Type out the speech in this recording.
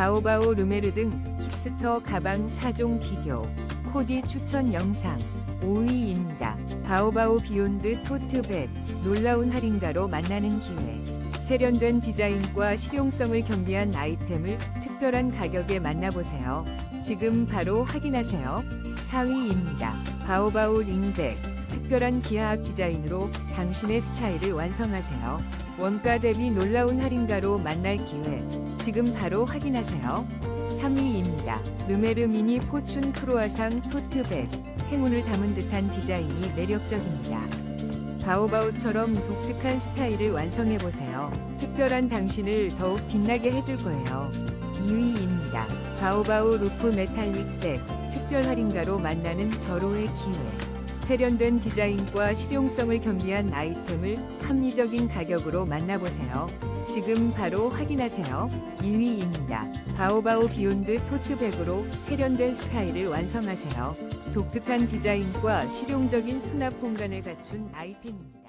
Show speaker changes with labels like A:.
A: 바오바오 루메르 등 힙스터 가방 4종 비교, 코디 추천 영상 5위입니다. 바오바오 비욘드 토트백, 놀라운 할인가로 만나는 기회. 세련된 디자인과 실용성을 겸비한 아이템을 특별한 가격에 만나보세요. 지금 바로 확인하세요. 4위입니다. 바오바오 링백, 특별한 기하학 디자인으로 당신의 스타일을 완성하세요. 원가 대비 놀라운 할인가로 만날 기회. 지금 바로 확인하세요. 3위입니다. 르메르 미니 포춘 크로아상 토트백. 행운을 담은 듯한 디자인이 매력적입니다. 바오바오처럼 독특한 스타일을 완성해보세요. 특별한 당신을 더욱 빛나게 해줄 거예요. 2위입니다. 바오바오 루프 메탈릭 백. 특별 할인가로 만나는 절호의 기회. 세련된 디자인과 실용성을 겸비한 아이템을 합리적인 가격으로 만나보세요. 지금 바로 확인하세요. 1위입니다. 바오바오 비욘드 토트백으로 세련된 스타일을 완성하세요. 독특한 디자인과 실용적인 수납 공간을 갖춘 아이템입니다.